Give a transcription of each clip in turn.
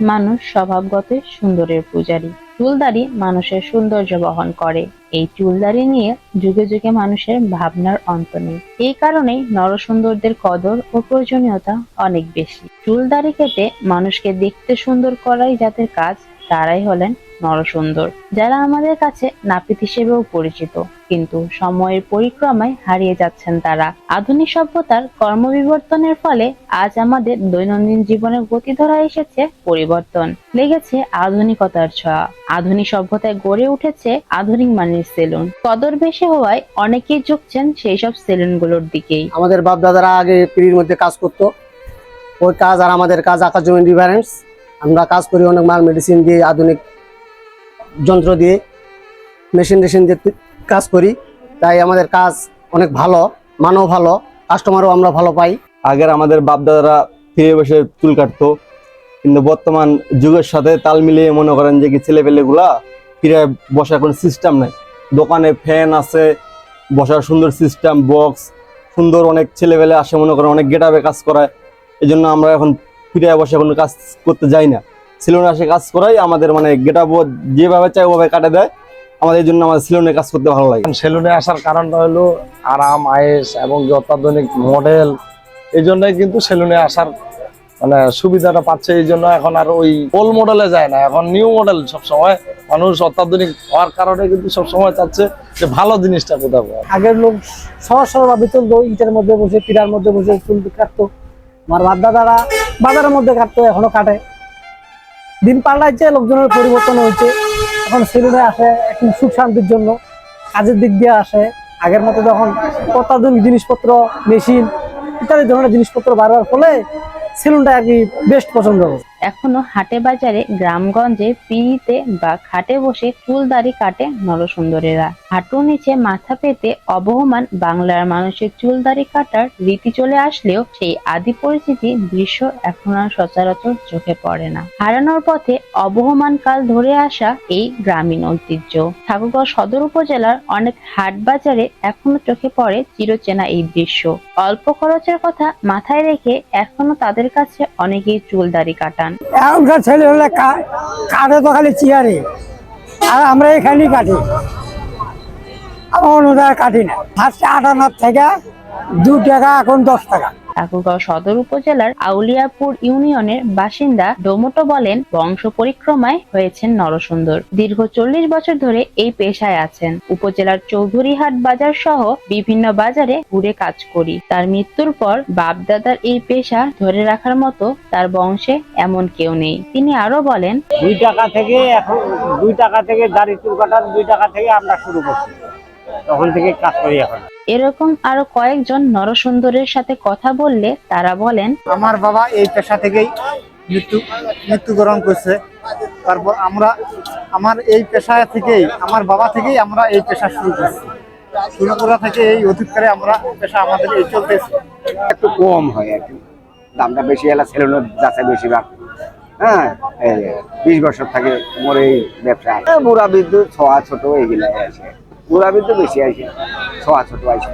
মানুষ স্বভাবগতই সুন্দরের পূজারী। চুলদারি মানুষের সৌন্দর্য বহন করে। এই চুলদারি নিয়ে যুগে যুগে মানুষের ভাবনার অন্ত নেই। এই কারণেই নরসুন্দরদের কদর ও প্রয়োজনীয়তা অনেক বেশি। চুলদারি কেটে মানুষকে দেখতে সুন্দর করাই যাদের কাজ। তারাই হলেন নরসুন্দর, যারা আমাদের কাছে নাপিত হিসেবেও পরিচিত। কিন্তু সময়ের পরিক্রমায় হারিয়ে যাচ্ছেন তারা। আধুনিক সভ্যতার কর্মবিবর্তনের ফলে আজ আমাদের দৈনন্দিন জীবনের গতি ধরা এসেছে পরিবর্তন। লেগেছে আধুনিকতার ছোঁয়া। আধুনিক সভ্যতায় গড়ে উঠেছে আধুনিক মানের সেলুন। কদর বেশি হওয়ায় অনেকেই ঝুঁকছেন সেই সব সেলুনগুলোর দিকেই। আমাদের বাপ দাদারা আগে পিড়ির মধ্যে কাজ করতো। ওই কাজ আর আমাদের কাজ আকাশ জমি ডিফারেন্স আমরা কাজ করি অনেক মাল মেডিসিন দিয়ে, আধুনিক যন্ত্র দিয়ে মেশিন টেশিন দিয়ে কাজ করি। তাই আমাদের কাজ অনেক ভালো, মানও ভালো কাস্টমারও আমরা ভালো পাই। আগের আমাদের বাপ দাদারা ফিরে বসে চুল কাটতো, কিন্তু বর্তমান যুগের সাথে তাল মিলিয়ে মনে করেন যে কি ছেলে পেলেগুলা ফিরে বসার কোনো সিস্টেম নেই। দোকানে ফ্যান আছে, বসার সুন্দর সিস্টেম বক্স সুন্দর অনেক ছেলেপেলে আসে মনে করেন, অনেক গেটাবে কাজ করায়। এই জন্য আমরা এখন ফিরে বসে কোনো কাজ করতে যাই না। সিলনে আসে কাজ করাই আমাদের মানে গেটাবো যেভাবে চাই ওভাবে কাটে দেয়। আমাদের এই জন্য আমাদের সিলনে কাজ করতে ভালো লাগে। সেলুনে আসার কারণটা হলো আরাম আয়েস এবং যে অত্যাধুনিক মডেল এই জন্যই কিন্তু সেলুনে আসার মানে সুবিধাটা পাচ্ছে এই জন্য এখন আর ওই ওল্ড মডেলে যায় না। এখন নিউ মডেল সবসময় মানুষ অত্যাধুনিক হওয়ার কারণে কিন্তু সবসময় চাচ্ছে যে ভালো জিনিসটা কোথাও। আগের লোক সহজ সরলভাবে চলতো ইটের মধ্যে বসে পিড়ার মধ্যে বসে চুল কাটতো। আমার বাপ দাদারা বাজারের মধ্যে কাটতো এখনও কাটে। দিন পাল্টাইছে, লোকজনের পরিবর্তন হয়েছে। এখন সেলুনে আসে একটু সুখ শান্তির জন্য কাজের দিক দিয়ে আসে। আগের মতো যখন অত্যাধুনিক জিনিসপত্র, মেশিন ইত্যাদি ধরনের জিনিসপত্র বাড়ার ফলে সেলুনটা আর কি বেস্ট পছন্দ হয় এখনও হাটে বাজারে গ্রামগঞ্জে পিড়িতে বা খাটে বসে চুল দাড়ি কাটে নরসুন্দরেরা। হাঁটুর নিচে মাথা পেতে অবহমান বাংলার মানুষের চুল দাড়ি কাটার রীতি চলে আসলেও সেই আদি পরিচিতি দৃশ্য এখন আর সচরাচর চোখে পড়ে না। হারানোর পথে অবহমান কাল ধরে আসা এই গ্রামীণ ঐতিহ্য। ঠাকুরগাঁও সদর উপজেলার অনেক হাট বাজারে এখনও চোখে পড়ে চিরচেনা এই দৃশ্য। অল্প খরচের কথা মাথায় রেখে এখনও তাদের কাছে অনেকেই চুল দাড়ি কাটান। এখনকার ছেলে হলে কাটে তো খালি চেয়ারে। আর আমরা এখানেই কাটি। আমার অনুদায় কাটি না। ফার্স্টে আটান্নর থেকে দু টাকা, এখন দশ টাকা। ঠাকুরগাঁও সদর উপজেলার আউলিয়াপুর ইউনিয়নের বাসিন্দা ডোমোটো বলেন, বংশ পরিক্রমায় হয়েছেন নরসুন্দর। দীর্ঘ চল্লিশ বছর ধরে এই পেশায় আছেন। উপজেলার চৌধুরীহাট বাজার সহ বিভিন্ন বাজারে ঘুরে কাজ করি। তার মৃত্যুর পর বাপদাদার এই পেশা ধরে রাখার মতো তার বংশে এমন কেউ নেই। তিনি আরও বলেন, দুই টাকা থেকে এখন দুই টাকা থেকে দাড়ি চুল কাটার দুই টাকা থেকে আমরা শুরু করছি। তখন থেকে কাজ করি এখন। এরকম আরও কয়েকজন নরসুন্দরের সাথে কথা বললে তারা বলেন আমার বাবা এই পেশা থেকেই মৃত্যু মৃত্যুবরণ করছে। তারপর আমরা আমার এই পেশা থেকেই আমার বাবা থেকেই আমরা এই পেশা শুরু করছি। শুরু করা থেকে এই অতীতকালে আমরা পেশা আমাদের এই চলতেছে। একটু কম হয় আর কি। দামটা বেশি এলা সেলুনের যাচ্ছে বেশিরভাগ। হ্যাঁ এই বিশ বছর থাকে মোর এই ব্যবসা। বুড়া বিদ্যুৎ ছোয়া ছোট এইগুলো আছে। বুড়া বিদ্যুৎ বেশি আছে, ছোয়া ছোট আছে।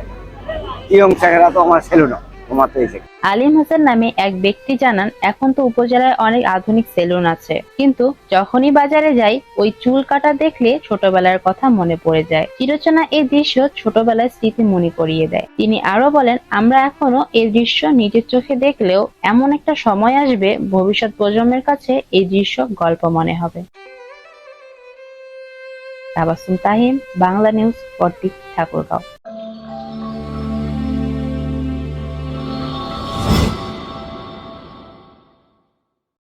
ইয়ং ছেলেরা তো আমার সেলুন তোমার তো এসে আলিম হোসেন নামে এক ব্যক্তি জানান, এখন তো উপজেলায় অনেক আধুনিক সেলুন আছে। কিন্তু যখনই বাজারে যাই, ওই চুল কাটা দেখলে ছোটবেলার কথা মনে পড়ে যায়। চিরচেনা এই দৃশ্য ছোটবেলার স্মৃতি মনে করিয়ে দেয়। তিনি আরও বলেন, আমরা এখনও এই দৃশ্য নিজের চোখে দেখলেও এমন একটা সময় আসবে, ভবিষ্যৎ প্রজন্মের কাছে এই দৃশ্য গল্প মনে হবে। Tabassum Tahim Bangla news forty Thakurgaon.